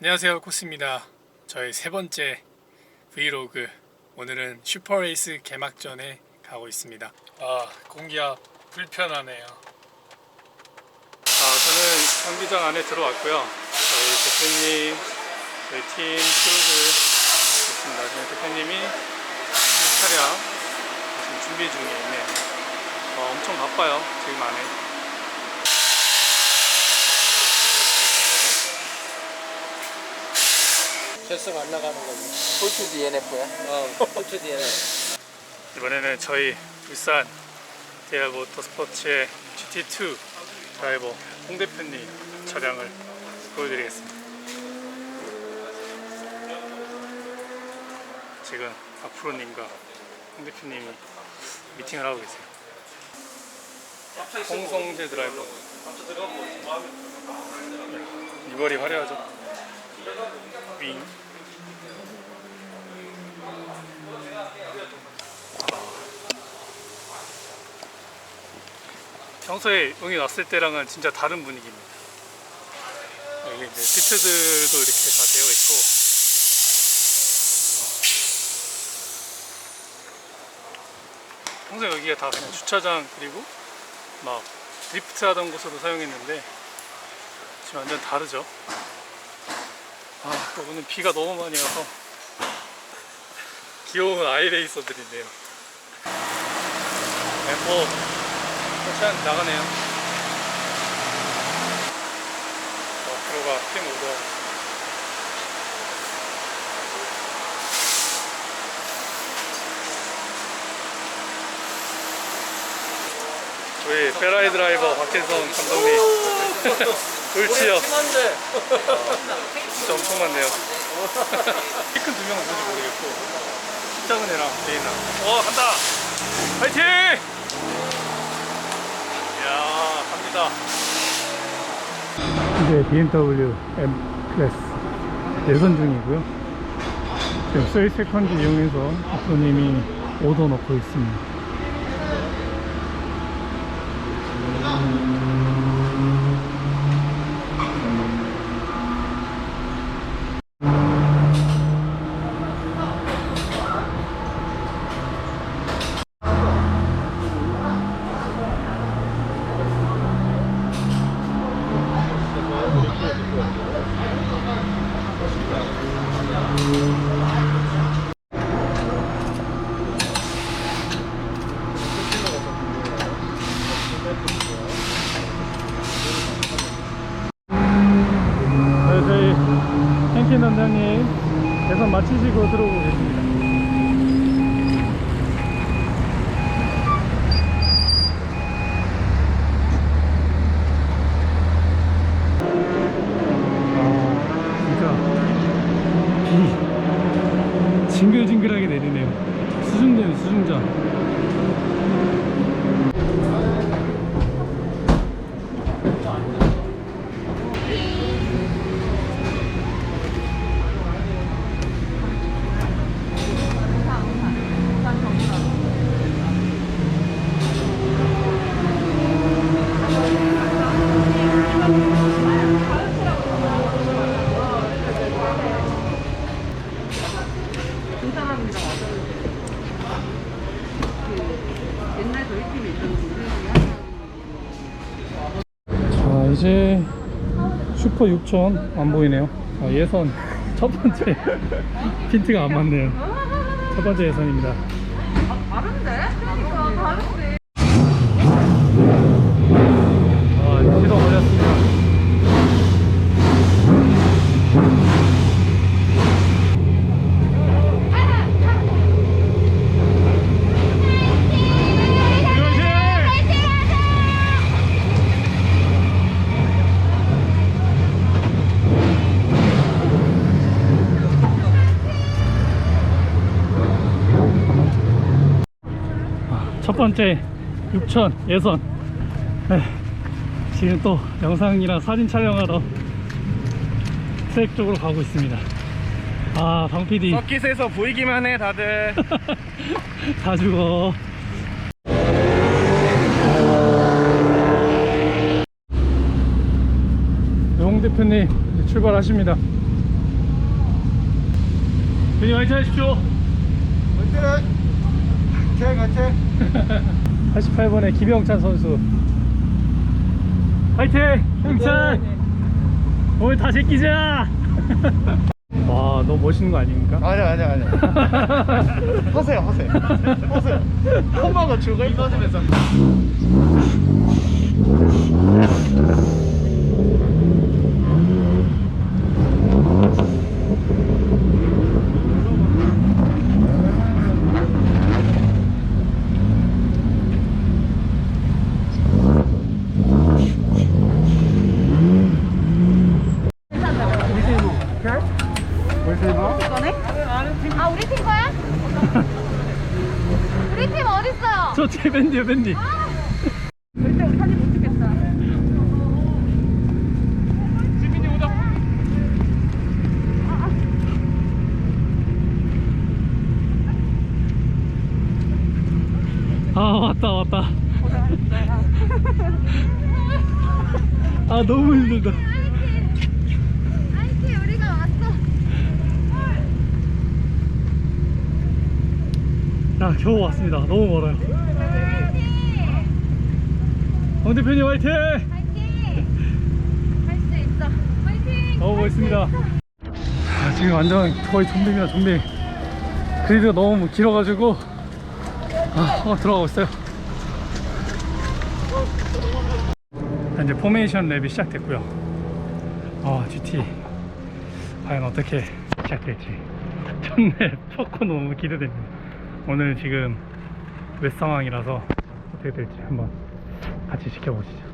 안녕하세요 코스입니다. 저희 세 번째 브이로그. 오늘은 슈퍼레이스 개막전에 가고 있습니다. 아 공기가 불편하네요. 아 저는 경기장 안에 들어왔고요. 저희 대표님 저희 팀 크루들 있습니다. 지금 대표님이 차량 지금 준비 중에 있네요 어, 엄청 바빠요 지금 안에 결승 안 나가는 거지. 폴트 DNF야? 어, 폴트 DNF. 이번에는 저희 울산 대할 모터스포츠의 GT2 드라이버 홍 대표님 차량을 보여드리겠습니다. 지금 박프로님과 홍 대표님이 미팅을 하고 계세요. 홍성재 드라이버. 네, 이벌이 화려하죠. 윙. 평소에 응이 왔을 때랑은 진짜 다른 분위기입니다. 여기 이제 시트들도 이렇게 다 되어 있고 평소 여기가 다 그냥 주차장 그리고 막 드리프트 하던 곳으로 사용했는데 지금 완전 다르죠. 아, 또 오늘 비가 너무 많이 와서 귀여운 아이레이서들인데요. 네, 뭐 포션 나가네요. 어, 프로가 팀 오더. 우리 페라리 드라이버 박진성 감독님 울지요. 심한데. 진짜 엄청 많네요. 키큰두 명은 뭔지 모르겠고 키 작은 애랑 개인랑 어 간다. 파이팅! 이야 갑니다. 이제 BMW M 클래스 예선 중이고요. 지금 3세컨드 이용해서 박사님이 오더 넣고 있습니다 네, 저희 henkin 원장님 예선 마치시고 들어오고 계십니다. 아, 진짜 비 징글징글하게 내리네요. 수중대는 수중자. 옛날 저희 팀에 있던 분들이 슈퍼 6000안 보이네요. 아, 예선 첫 번째. 핀트가 안 맞네요. 첫 번째 예선입니다 첫 번째 6천 예선 네, 지금 또 영상이랑 사진 촬영하러 트랙 쪽으로 가고 있습니다 아 방PD 서킷에서 보이기만 해 다들. 다 죽어 대표님 이제 출발하십니다. 대표님 화이팅 하십시오. 화이팅 화이팅 88번의 김영찬 선수. 화이팅! 영찬! 오늘 다 제끼자! 와, 너무 멋있는 거 아닙니까? 아니야 아니야 아니야 하세요 하세요 하세요 험마가 죽어 있어지면서 이거네? 아 우리 팀 거야? 우리 팀 어딨어요? 밴디요, 밴디. 절대 우리 사진 못 찍겠다. 아, 왔다, 왔다. 아, 너무 힘들다. 아이티 우리가 왔어 야, 겨우 왔습니다. 너무 멀어요. 황 대표님 화이팅! 화이팅 할 수 있어 화이팅 너무 멋있습니다. 아, 지금 완전 거의 좀비입니다, 좀비. 그리드가 너무 길어가지고, 아, 어, 들어가고 있어요. 자, 이제 포메이션 랩이 시작됐고요. 어, GT. 과연 어떻게 시작될지. 첫랩, 첫코 너무 기대됩니다. 오늘 지금 웹 상황이라서 어떻게 될지 한번 같이 지켜보시죠.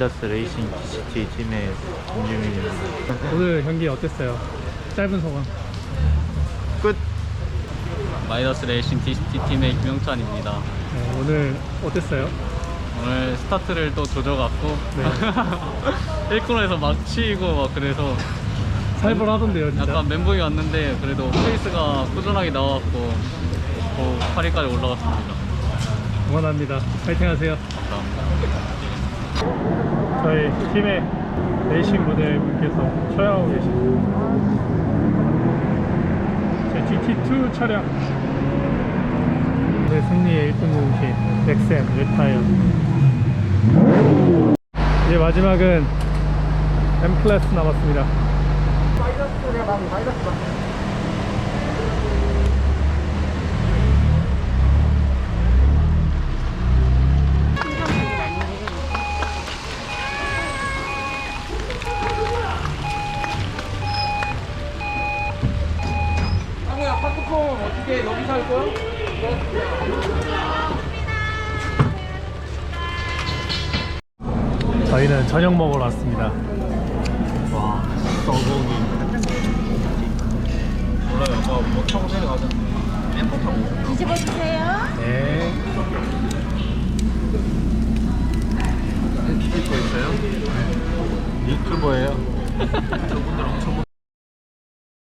아이다스 레이싱 GT 팀의 김유민입니다. 오늘 경기 어땠어요? 짧은 소감. 끝. 마이너스 레이싱 DCT 팀의 김영찬입니다. 네, 오늘 어땠어요? 오늘 스타트를 또 조져갖고 네. 1코너에서 막 치이고 막 그래서 살벌하던데요, 진짜. 약간 멘붕이 왔는데 그래도 페이스가 꾸준하게 나와갖고 또 8위까지 올라갔습니다. 응원합니다. 파이팅 하세요. 감사합니다. 저희 팀의 레이싱 모델 분께서 촬영하고 계십니다. 제 GT2 차량. 오늘 승리의 1등 공신 넥센 레타이어. 이제 마지막은 M 클래스 남았습니다. 여기서 할 거야? 저희는 저녁 먹으러 왔습니다. 와, 써보기. 몰라요. 뭐 평소에 가던 엠포 타고. 뒤집어 주세요 네. 찍고 있어요? 유튜버예요.